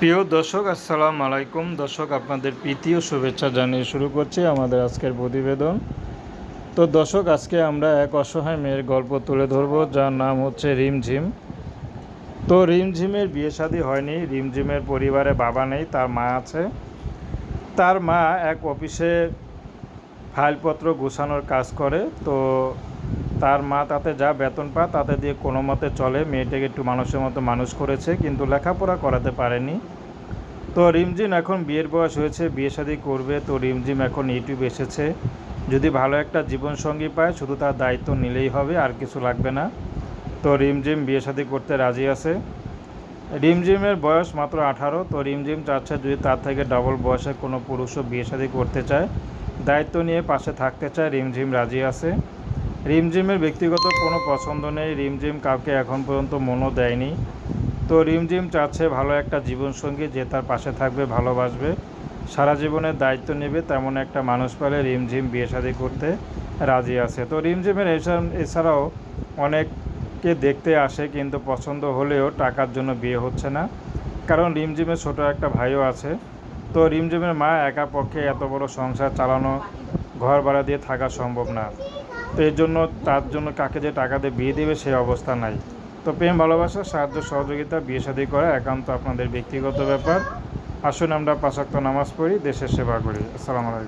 প্রিয় দর্শক, আসসালামু আলাইকুম। দর্শক, আপনাদের প্রীতি ও শুভেচ্ছা জানিয়ে শুরু করছি আমাদের আজকের প্রতিবেদন। তো দর্শক, আজকে আমরা এক অসহায় মেয়ের গল্প তুলে ধরব, যার নাম হচ্ছে রিমঝিম। তো রিমঝিমের বিয়ে শাদী হয়নি, রিমঝিমের পরিবারে বাবা নেই, তার মা আছে। তার মা এক অফিসে ফাইলপত্র গোছানোর কাজ করে, তো তার মা তাতে যা বেতন পায় তাতে দিয়ে কোনো মতে চলে। মেয়েটাকে একটু মানুষের মতো মানুষ করেছে, কিন্তু লেখাপড়া করাতে পারেনি। তো রিমঝিম এখন বিয়ের বয়স হয়েছে, বিয়ে শাদী করবে। তো রিমঝিম এখন ইউটিউব এসেছে। যদি ভালো একটা জীবনসঙ্গী পায়, শুধু তার দায়িত্ব নিলেই হবে, আর কিছু লাগবে না। তো রিমঝিম বিয়ে শাদী করতে রাজি আছে। রিমঝিমের বয়স মাত্র আঠারো। তো রিমঝিম চাচ্ছে যদি তার থেকে ডবল বয়সে কোনো পুরুষও বিয়ে শাদী করতে চায়, দায়িত্ব নিয়ে পাশে থাকতে চায়, রিমঝিম রাজি আছে। রিমঝিমের ব্যক্তিগত কোনো পছন্দ নেই। রিমঝিম কাউকে এখন পর্যন্ত মনও দেয়নি। তো রিমঝিম চাচ্ছে ভালো একটা জীবনসঙ্গী যে তার পাশে থাকবে, ভালোবাসবে। সারা জীবনের দায়িত্ব নেবে, তেমন একটা মানুষ পেলে রিমঝিম বিয়ে শাদী করতে রাজি আছে। তো রিমঝিমের এছাড়াও অনেককে দেখতে আসে, কিন্তু পছন্দ হলেও টাকার জন্য বিয়ে হচ্ছে না। কারণ রিমঝিমের ছোট একটা ভাইও আছে। তো রিমঝিমের মা একা পক্ষে এত বড় সংসার চালানো ঘর ভাড়া দিয়ে থাকা সম্ভব না। তো এর জন্য তার জন্য কাকে যে টাকা দিয়ে বিয়ে দেবে সেই অবস্থা নাই। তো প্রেম, ভালোবাসা, সাহায্য, সহযোগিতা, বিয়ে শাদী করা একান্ত আপনাদের ব্যক্তিগত ব্যাপার। আসুন আমরা পাশাক্ত নামাজ পড়ি, দেশের সেবা করি। আসসালামু আলাইকুম।